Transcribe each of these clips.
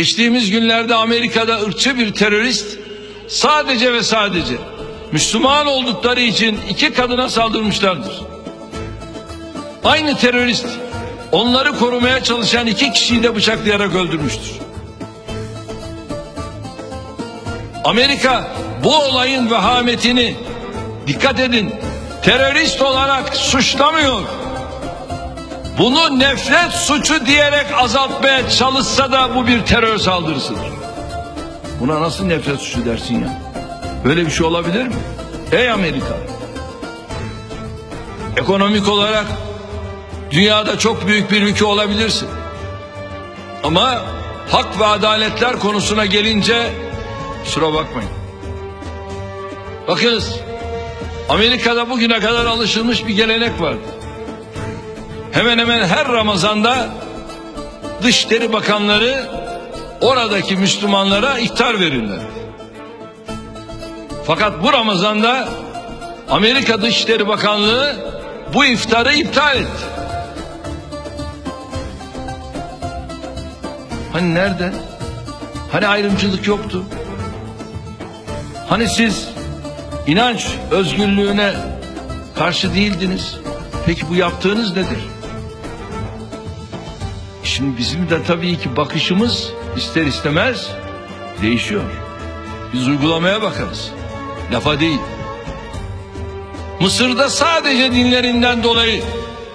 Geçtiğimiz günlerde Amerika'da ırkçı bir terörist sadece ve sadece Müslüman oldukları için iki kadına saldırmışlardır. Aynı terörist onları korumaya çalışan iki kişiyi de bıçaklayarak öldürmüştür. Amerika bu olayın vehametini dikkat edin terörist olarak suçlamıyor. Bunu nefret suçu diyerek azaltmaya çalışsa da bu bir terör saldırısıdır. Buna nasıl nefret suçu dersin ya? Böyle bir şey olabilir mi? Ey Amerika! Ekonomik olarak dünyada çok büyük bir ülke olabilirsin. Ama hak ve adaletler konusuna gelince kusura bakmayın. Bakınız Amerika'da bugüne kadar alışılmış bir gelenek vardı. Hemen hemen her Ramazan'da Dışişleri Bakanları oradaki Müslümanlara iftar verirler. Fakat bu Ramazan'da Amerika Dışişleri Bakanlığı bu iftarı iptal etti. Hani nerede? Hani ayrımcılık yoktu? Hani siz inanç özgürlüğüne karşı değildiniz? Peki bu yaptığınız nedir? Şimdi bizim de tabii ki bakışımız ister istemez değişiyor. Biz uygulamaya bakarız. Lafa değil. Mısır'da sadece dinlerinden dolayı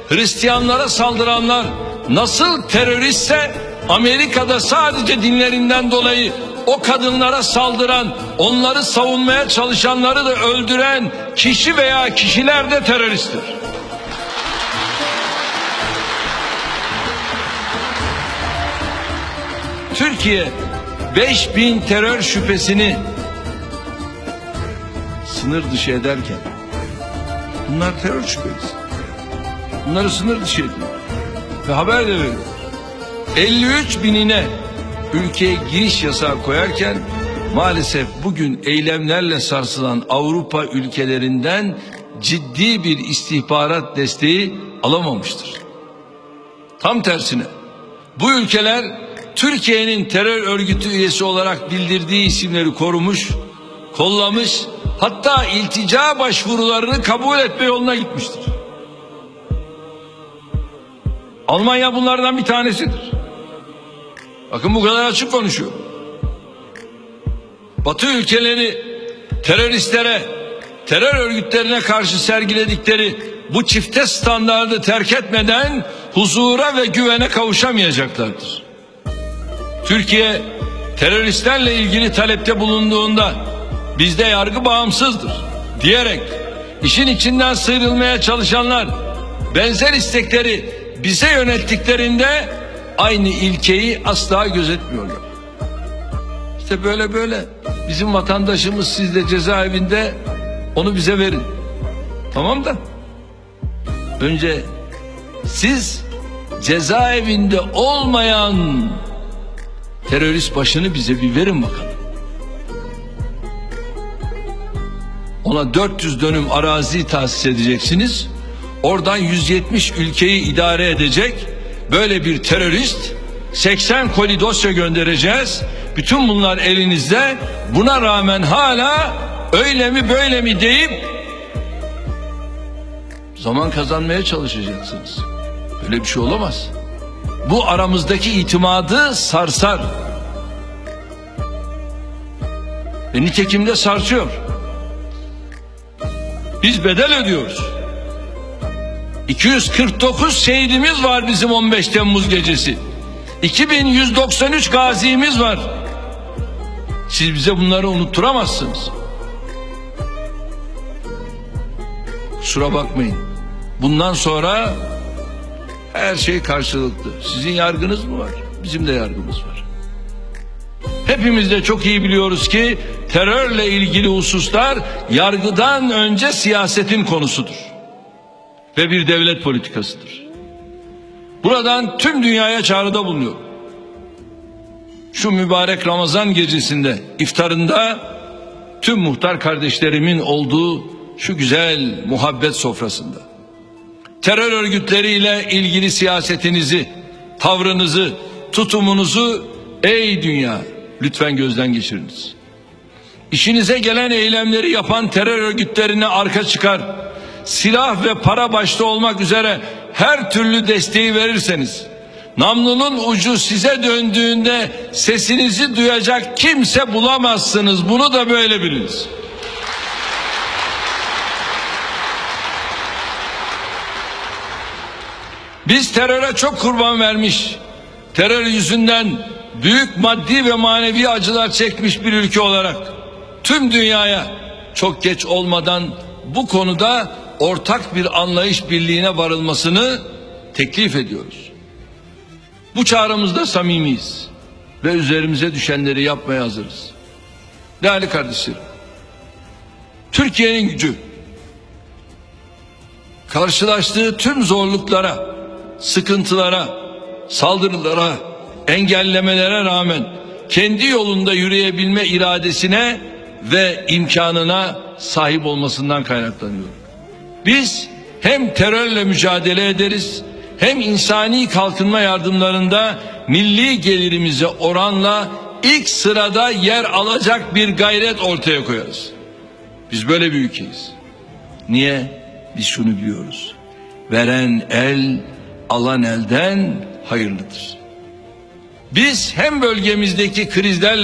Hristiyanlara saldıranlar nasıl teröristse Amerika'da sadece dinlerinden dolayı o kadınlara saldıran, onları savunmaya çalışanları da öldüren kişi veya kişiler de teröristtir. Türkiye 5000 terör şüphesini sınır dışı ederken bunlar terör şüphesi. Bunları sınır dışı ediyor. Ve haber de veriyor. 53 binine ülkeye giriş yasağı koyarken maalesef bugün eylemlerle sarsılan Avrupa ülkelerinden ciddi bir istihbarat desteği alamamıştır. Tam tersine bu ülkeler Türkiye'nin terör örgütü üyesi olarak bildirdiği isimleri korumuş, kollamış, hatta iltica başvurularını kabul etme yoluna gitmiştir. Almanya bunlardan bir tanesidir. Bakın bu kadar açık konuşuyor. Batı ülkeleri teröristlere, terör örgütlerine karşı sergiledikleri bu çifte standardı terk etmeden huzura ve güvene kavuşamayacaklardır. Türkiye teröristlerle ilgili talepte bulunduğunda bizde yargı bağımsızdır diyerek işin içinden sıyrılmaya çalışanlar benzer istekleri bize yönelttiklerinde aynı ilkeyi asla gözetmiyorlar. İşte böyle böyle bizim vatandaşımız sizde cezaevinde onu bize verin. Tamam da önce siz cezaevinde olmayan terörist başını bize bir verin bakalım. Ona 400 dönüm arazi tahsis edeceksiniz. Oradan 170 ülkeyi idare edecek böyle bir terörist 80 koli dosya göndereceğiz. Bütün bunlar elinizde. Buna rağmen hala öyle mi böyle mi deyip zaman kazanmaya çalışacaksınız. Böyle bir şey olamaz. Bu aramızdaki itimadı sarsar. Ve nitekim de sarsıyor. Biz bedel ödüyoruz. 249 şehidimiz var bizim 15 Temmuz gecesi. 2193 gazimiz var. Siz bize bunları unutturamazsınız. Kusura bakmayın. Bundan sonra her şey karşılıklı. Sizin yargınız mı var? Bizim de yargımız var. Hepimiz de çok iyi biliyoruz ki terörle ilgili hususlar yargıdan önce siyasetin konusudur. Ve bir devlet politikasıdır. Buradan tüm dünyaya çağrıda bulunuyor. Şu mübarek Ramazan gecesinde iftarında tüm muhtar kardeşlerimin olduğu şu güzel muhabbet sofrasında terör örgütleriyle ilgili siyasetinizi, tavrınızı, tutumunuzu Ey dünya lütfen gözden geçiriniz. İşinize gelen eylemleri yapan terör örgütlerine arka çıkar. Silah ve para başta olmak üzere her türlü desteği verirseniz namlunun ucu size döndüğünde sesinizi duyacak kimse bulamazsınız. Bunu da böyle biliniz. Biz teröre çok kurban vermiş, terör yüzünden büyük maddi ve manevi acılar çekmiş bir ülke olarak tüm dünyaya çok geç olmadan bu konuda ortak bir anlayış birliğine varılmasını teklif ediyoruz. Bu çağrımızda samimiyiz ve üzerimize düşenleri yapmaya hazırız. Değerli kardeşlerim, Türkiye'nin gücü karşılaştığı tüm zorluklara, sıkıntılara, saldırılara, engellemelere rağmen kendi yolunda yürüyebilme iradesine ve imkanına sahip olmasından kaynaklanıyor. Biz hem terörle mücadele ederiz hem insani kalkınma yardımlarında milli gelirimize oranla ilk sırada yer alacak bir gayret ortaya koyarız. Biz böyle bir ülkeyiz. Niye? Biz şunu biliyoruz. Veren el alan elden hayırlıdır. Biz hem bölgemizdeki krizlerle